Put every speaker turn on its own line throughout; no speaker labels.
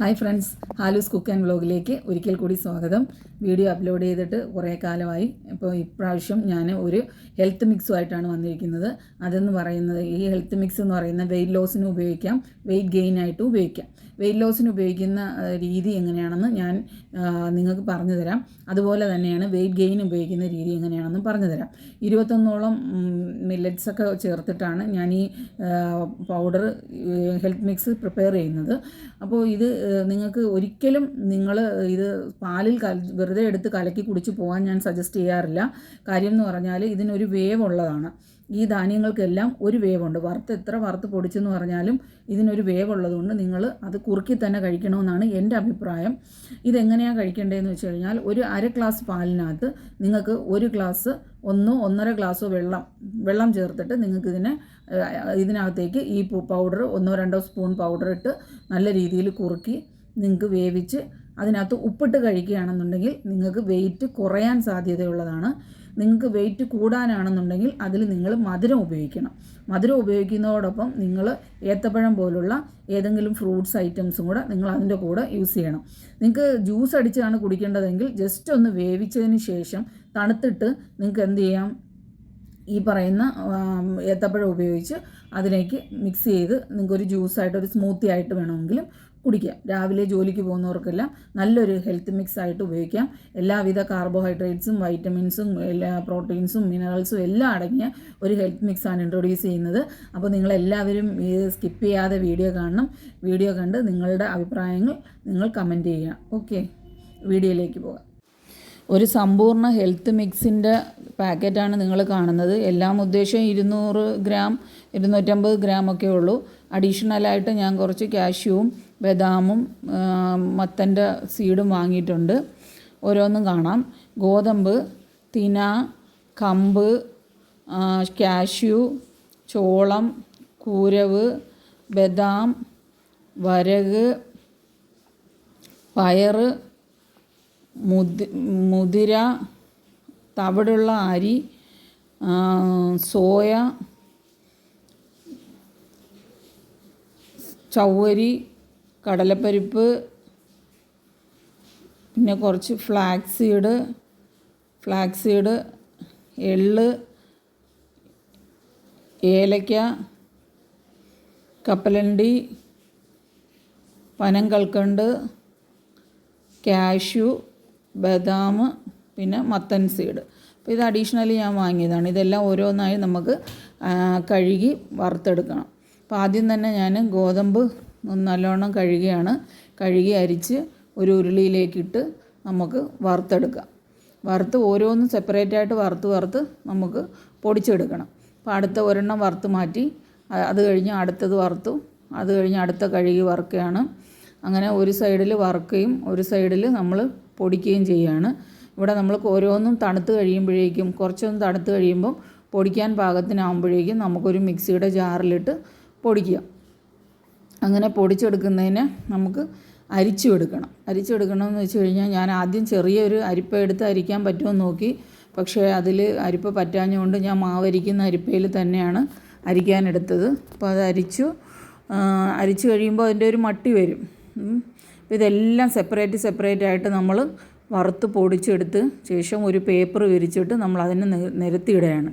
Hi friends Halu's cook and വ്ലോഗിലേക്ക് ഒരിക്കൽ കൂടി സ്വാഗതം. വീഡിയോ അപ്ലോഡ് ചെയ്തിട്ട് കുറേ കാലമായി. ഇപ്പോൾ ഇപ്രാവശ്യം ഞാൻ ഒരു ഹെൽത്ത് മിക്സുമായിട്ടാണ് വന്നിരിക്കുന്നത്. അതെന്ന് പറയുന്നത് ഈ ഹെൽത്ത് മിക്സ് എന്ന് പറയുന്ന വെയിറ്റ് ലോസിന് ഉപയോഗിക്കാം വെയിറ്റ് ഗെയിനായിട്ട് ഉപയോഗിക്കാം. വെയിറ്റ് ലോസിന് ഉപയോഗിക്കുന്ന രീതി എങ്ങനെയാണെന്ന് ഞാൻ നിങ്ങൾക്ക് പറഞ്ഞു തരാം. അതുപോലെ തന്നെയാണ് വെയിറ്റ് ഗെയിൻ ഉപയോഗിക്കുന്ന രീതി എങ്ങനെയാണെന്ന് പറഞ്ഞു തരാം. ഇരുപത്തൊന്നോളം മില്ലറ്റ്സൊക്കെ ചേർത്തിട്ടാണ് ഞാൻ ഈ പൗഡർ ഹെൽത്ത് മിക്സ് പ്രിപ്പയർ ചെയ്യുന്നത്. അപ്പോൾ ഇത് നിങ്ങൾക്ക് ഒരിക്കലും നിങ്ങൾ ഇത് പാലിൽ കല വെറുതെ എടുത്ത് കലക്കി കുടിച്ച് പോകാൻ ഞാൻ സജസ്റ്റ് ചെയ്യാറില്ല. കാര്യം എന്ന് പറഞ്ഞാൽ ഇതിനൊരു വേവ് ഉള്ളതാണ്. ഈ ധാന്യങ്ങൾക്കെല്ലാം ഒരു വേവുണ്ട് വറുത്ത് എത്ര വറുത്ത് പൊടിച്ചെന്ന് പറഞ്ഞാലും ഇതിനൊരു വേവ് ഉള്ളതുകൊണ്ട് നിങ്ങൾ അത് കുറുക്കി തന്നെ കഴിക്കണമെന്നാണ് എന്റെ അഭിപ്രായം. ഇതെങ്ങനെയാണ് കഴിക്കേണ്ടതെന്ന് വെച്ച് കഴിഞ്ഞാൽ ഒരു അര ഗ്ലാസ് പാലിനകത്ത് നിങ്ങൾക്ക് ഒരു ഗ്ലാസ് ഒന്നോ ഒന്നര ഗ്ലാസ്സോ വെള്ളം വെള്ളം ചേർത്തിട്ട് നിങ്ങൾക്ക് ഇതിനെ ഇതിനകത്തേക്ക് ഈ പൗഡർ ഒന്നോ രണ്ടോ സ്പൂൺ പൗഡർ ഇട്ട് നല്ല രീതിയിൽ കുറുക്കി നിങ്ങൾക്ക് വേവിച്ച് അതിനകത്ത് ഉപ്പിട്ട് കഴിക്കുകയാണെന്നുണ്ടെങ്കിൽ നിങ്ങൾക്ക് വെയിറ്റ് കുറയാൻ സാധ്യതയുള്ളതാണ്. നിങ്ങൾക്ക് വെയിറ്റ് കൂടാനാണെന്നുണ്ടെങ്കിൽ അതിൽ നിങ്ങൾ മധുരം ഉപയോഗിക്കണം. മധുരം ഉപയോഗിക്കുന്നതോടൊപ്പം നിങ്ങൾ ഏത്തപ്പഴം പോലുള്ള ഏതെങ്കിലും ഫ്രൂട്ട്സ് ഐറ്റംസും കൂടെ നിങ്ങൾ അതിന്റെ കൂടെ യൂസ് ചെയ്യണം. നിങ്ങൾക്ക് ജ്യൂസ് അടിച്ചാണ് കുടിക്കേണ്ടതെങ്കിൽ ജസ്റ്റ് ഒന്ന് വേവിച്ചതിന് ശേഷം തണുത്തിട്ട് നിങ്ങൾക്ക് എന്ത് ചെയ്യാം? ഈ പറയുന്ന ഏത്തപ്പഴം ഉപയോഗിച്ച് അതിലേക്ക് മിക്സ് ചെയ്ത് നിങ്ങൾക്കൊരു ജ്യൂസായിട്ട് ഒരു സ്മൂത്തി ആയിട്ട് വേണമെങ്കിലും കുടിക്കാം രാവിലെ ജോലിക്ക് പോകുന്നവർക്കെല്ലാം നല്ലൊരു ഹെൽത്ത് മിക്സ് ആയിട്ട് ഉപയോഗിക്കാം. എല്ലാവിധ കാർബോഹൈഡ്രേറ്റ്സും വൈറ്റമിൻസും എല്ലാ പ്രോട്ടീൻസും മിനറൽസും എല്ലാം അടങ്ങിയ ഒരു ഹെൽത്ത് മിക്സ് ആണ് ഇൻട്രൊഡ്യൂസ് ചെയ്യുന്നത്. അപ്പോൾ നിങ്ങളെല്ലാവരും ഇത് സ്കിപ്പ് ചെയ്യാതെ വീഡിയോ കാണണം. വീഡിയോ കണ്ട് നിങ്ങളുടെ അഭിപ്രായങ്ങൾ നിങ്ങൾ കമന്റ് ചെയ്യുക. ഓക്കെ വീഡിയോയിലേക്ക് പോകാം. ഒരു സമ്പൂർണ ഹെൽത്ത് മിക്സിന്റെ പാക്കറ്റാണ് നിങ്ങൾ കാണുന്നത്. എല്ലാം ഉദ്ദേശം ഇരുന്നൂറ് ഗ്രാം ഇരുന്നൂറ്റമ്പത് ഗ്രാം ഒക്കെ ഉള്ളൂ. അഡീഷണലായിട്ട് ഞാൻ കുറച്ച് കാഷ്യൂവും ബദാമും മത്തന്റെ സീഡും വാങ്ങിയിട്ടുണ്ട്. ഓരോന്നും കാണാം. ഗോതമ്പ് തിന കമ്പ് കാഷ്യൂ ചോളം കൂരവ് ബദാം വരക് പയർ മുതി മുതിര തവിടുള്ള അരി സോയ ചവ്വരി കടലപ്പരിപ്പ് പിന്നെ കുറച്ച് ഫ്ലാക്സ് സീഡ് ഫ്ലാക്സ് സീഡ് എള്ള് ഏലക്ക കപ്പലണ്ടി പനം കൽക്കണ്ട് കാഷ്യു ബദാം പിന്നെ മത്തൻ സീഡ് അപ്പോൾ ഇത് അഡീഷണലി ഞാൻ വാങ്ങിയതാണ്. ഇതെല്ലാം ഓരോന്നായി നമുക്ക് കഴുകി വറുത്തെടുക്കണം. അപ്പോൾ ആദ്യം തന്നെ ഞാൻ ഗോതമ്പ് നല്ലോണം കഴുകിയാണ്. കഴുകി അരിച്ച് ഒരു ഉരുളിയിലേക്കിട്ട് നമുക്ക് വറുത്തെടുക്കാം. വറുത്ത് ഓരോന്നും സെപ്പറേറ്റ് ആയിട്ട് വറുത്ത് വറുത്ത് നമുക്ക് പൊടിച്ചെടുക്കണം. അപ്പോൾ അടുത്ത ഒരെണ്ണം വറുത്ത് മാറ്റി അത് കഴിഞ്ഞ് അടുത്തത് വറുത്തു. അത് കഴിഞ്ഞ് അടുത്ത കഴുകി വറുക്കുകയാണ്. അങ്ങനെ ഒരു സൈഡിൽ വറുക്കുകയും ഒരു സൈഡിൽ നമ്മൾ പൊടിക്കുകയും ചെയ്യുകയാണ് ഇവിടെ നമ്മൾ ഓരോന്നും തണുത്ത് കഴിയുമ്പോഴേക്കും കുറച്ചൊന്ന് തണുത്ത് കഴിയുമ്പം പൊടിക്കാൻ പാകത്തിനാകുമ്പോഴേക്കും നമുക്കൊരു മിക്സിയുടെ ജാറിലിട്ട് പൊടിക്കുക അങ്ങനെ പൊടിച്ചെടുക്കുന്നതിന് നമുക്ക് അരിച്ചു എടുക്കണം. അരിച്ചെടുക്കണമെന്ന് വെച്ച് കഴിഞ്ഞാൽ ഞാൻ ആദ്യം ചെറിയൊരു അരിപ്പ എടുത്ത് അരിക്കാൻ പറ്റുമോ നോക്കി. പക്ഷേ അതിൽ അരിപ്പ പറ്റാഞ്ഞുകൊണ്ട് ഞാൻ മാവരിക്കുന്ന അരിപ്പയിൽ തന്നെയാണ് അരിക്കാനെടുത്തത് അപ്പോൾ അത് അരിച്ചു. അരിച്ചു കഴിയുമ്പോൾ അതിന്റെ ഒരു മട്ടി വരും. ഇതെല്ലാം സെപ്പറേറ്റ് സെപ്പറേറ്റ് ആയിട്ട് നമ്മൾ വറുത്ത് പൊടിച്ചെടുത്ത് ശേഷം ഒരു പേപ്പർ വിരിച്ചിട്ട് നമ്മൾ അതിനെ നിരത്തിയിടുകയാണ്.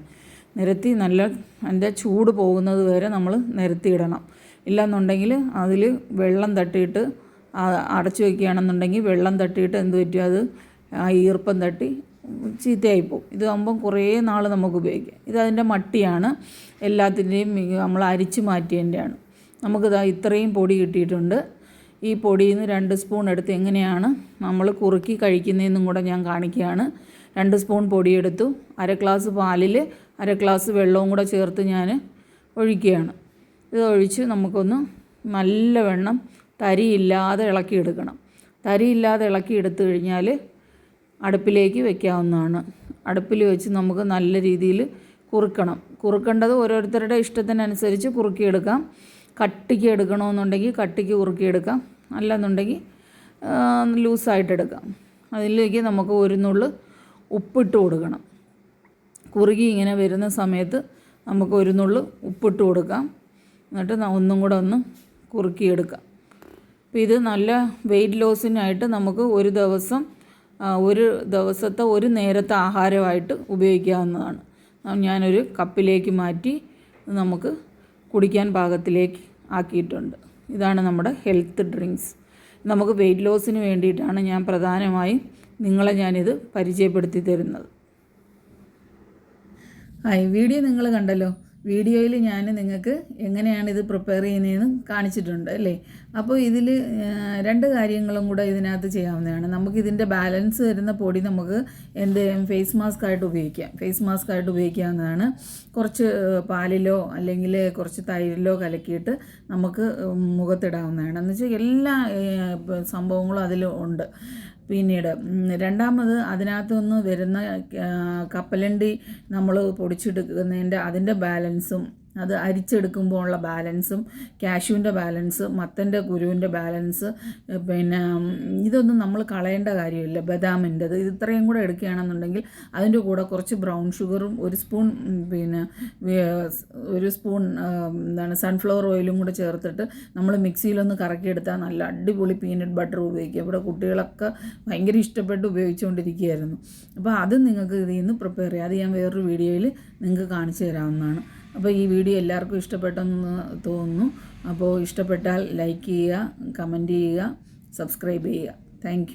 നിരത്തി നല്ല അതിന്റെ ചൂട് പോകുന്നത് വരെ നമ്മൾ നിരത്തിയിടണം. ഇല്ലെന്നുണ്ടെങ്കിൽ അതിൽ വെള്ളം തട്ടിയിട്ട് അടച്ചു വയ്ക്കുകയാണെന്നുണ്ടെങ്കിൽ വെള്ളം തട്ടിയിട്ട് എന്ത് പറ്റും അത് ആ ഈർപ്പം തട്ടി ചീത്തയായിപ്പോവും. ഇതാകുമ്പം കുറേ നാൾ നമുക്ക് ഉപയോഗിക്കാം. ഇതതിന്റെ മട്ടിയാണ്. എല്ലാത്തിന്റെയും നമ്മൾ അരിച്ച് മാറ്റിയതിന്റെയാണ്. നമുക്കിതാ ഇത്രയും പൊടി കിട്ടിയിട്ടുണ്ട്. ഈ പൊടിയിൽ നിന്ന് രണ്ട് സ്പൂൺ എടുത്ത് എങ്ങനെയാണ് നമ്മൾ കുറുക്കി കഴിക്കുന്നതെന്നും കൂടെ ഞാൻ കാണിക്കുകയാണ്. രണ്ട് സ്പൂൺ പൊടിയെടുത്തു. അര ഗ്ലാസ് പാലിൽ അര ഗ്ലാസ് വെള്ളവും കൂടെ ചേർത്ത് ഞാൻ ഒഴിക്കുകയാണ്. ഇത് ഒഴിച്ച് നമുക്കൊന്ന് നല്ലവണ്ണം തരിയില്ലാതെ ഇളക്കിയെടുക്കണം. തരിയില്ലാതെ ഇളക്കിയെടുത്തു കഴിഞ്ഞാൽ അടുപ്പിലേക്ക് വെക്കാവുന്നതാണ്. അടുപ്പിൽ വെച്ച് നമുക്ക് നല്ല രീതിയിൽ കുറുക്കണം. കുറുക്കേണ്ടത് ഓരോരുത്തരുടെ ഇഷ്ടത്തിനനുസരിച്ച് കുറുക്കിയെടുക്കാം. കട്ടിക്ക് എടുക്കണമെന്നുണ്ടെങ്കിൽ കട്ടിക്ക് കുറുക്കിയെടുക്കാം. അല്ലെന്നുണ്ടെങ്കിൽ ലൂസായിട്ടെടുക്കാം. അതിലേക്ക് നമുക്ക് ഒരു നുള്ള് ഉപ്പിട്ട് കൊടുക്കണം. കുറുകി ഇങ്ങനെ വരുന്ന സമയത്ത് നമുക്ക് ഒരു നുള്ള് ഉപ്പിട്ട് കൊടുക്കാം. എന്നിട്ട് ഒന്നും കൂടെ ഒന്ന് കുറുക്കിയെടുക്കാം. അപ്പോൾ ഇത് നല്ല വെയിറ്റ് ലോസിനായിട്ട് നമുക്ക് ഒരു ദിവസം ഒരു ദിവസത്തെ ഒരു നേരത്തെ ആഹാരമായിട്ട് ഉപയോഗിക്കാവുന്നതാണ്. ഞാനൊരു കപ്പിലേക്ക് മാറ്റി നമുക്ക് കുടിക്കാൻ പാകത്തിലേക്ക് ആക്കിയിട്ടുണ്ട്. ഇതാണ് നമ്മുടെ ഹെൽത്ത് ഡ്രിങ്ക്സ് നമുക്ക് വെയിറ്റ് ലോസിന് വേണ്ടിയിട്ടാണ് ഞാൻ പ്രധാനമായും നിങ്ങളെ ഞാനിത് പരിചയപ്പെടുത്തി തരുന്നത്. ഹായ് വീഡിയോ നിങ്ങൾ കണ്ടല്ലോ. വീഡിയോയിൽ ഞാൻ നിങ്ങൾക്ക് എങ്ങനെയാണ് ഇത് പ്രിപ്പയർ ചെയ്യുന്നതെന്ന് കാണിച്ചിട്ടുണ്ട് അല്ലേ? അപ്പോൾ ഇതിൽ രണ്ട് കാര്യങ്ങളും കൂടെ ഇതിനകത്ത് ചെയ്യാവുന്നതാണ്. നമുക്ക് ഇതിന്റെ ബാലൻസ് വരുന്ന പൊടി നമുക്ക് എന്ത് ചെയ്യാം? ഫേസ് മാസ്ക് ആയിട്ട് ഉപയോഗിക്കാം. ഫേസ് മാസ്ക് ആയിട്ട് ഉപയോഗിക്കാവുന്നതാണ്. കുറച്ച് പാലിലോ അല്ലെങ്കിൽ കുറച്ച് തൈരിലോ കലക്കിയിട്ട് നമുക്ക് മുഖത്തിടാവുന്നതാണ്. എന്ന് വെച്ചാൽ എല്ലാ സംഭവങ്ങളും അതിൽ ഉണ്ട്. പിന്നീട് രണ്ടാമത് അതിനകത്ത് നിന്ന് വരുന്ന കപ്പലണ്ടി നമ്മൾ പൊടിച്ചെടുക്കുന്നതിന്റെ അതിന്റെ ബാലൻസും അത് അരിച്ചെടുക്കുമ്പോൾ ഉള്ള ബാലൻസും കാഷ്യൂവിന്റെ ബാലൻസ് മത്തന്റെ കുരുവിന്റെ ബാലൻസ് പിന്നെ ഇതൊന്നും നമ്മൾ കളയേണ്ട കാര്യമില്ല. ബദാമിന്റെത് ഇത് ഇത്രയും കൂടെ എടുക്കുകയാണെന്നുണ്ടെങ്കിൽ അതിന്റെ കൂടെ കുറച്ച് ബ്രൗൺ ഷുഗറും ഒരു സ്പൂൺ പിന്നെ ഒരു സ്പൂൺ എന്താണ് സൺഫ്ലവർ ഓയിലും കൂടെ ചേർത്തിട്ട് നമ്മൾ മിക്സിയിലൊന്ന് കറക്കിയെടുത്താൽ നല്ല അടിപൊളി പീനട്ട് ബട്ടർ ഉപയോഗിക്കുക. ഇവിടെ കുട്ടികളൊക്കെ ഭയങ്കര ഇഷ്ടപ്പെട്ട് ഉപയോഗിച്ചുകൊണ്ടിരിക്കുകയായിരുന്നു. അപ്പോൾ അത് നിങ്ങൾക്ക് ഇതിൽ നിന്ന് പ്രിപ്പയർ ചെയ്യാം. അത് ഞാൻ വേറൊരു വീഡിയോയിൽ നിങ്ങൾക്ക് കാണിച്ചു തരാവുന്നതാണ്. അപ്പോൾ ഈ വീഡിയോ എല്ലാവർക്കും ഇഷ്ടപ്പെട്ടെന്ന് തോന്നുന്നു. അപ്പോൾ ഇഷ്ടപ്പെട്ടാൽ ലൈക്ക് ചെയ്യുക കമന്റ് ചെയ്യുക സബ്സ്ക്രൈബ് ചെയ്യുക. താങ്ക്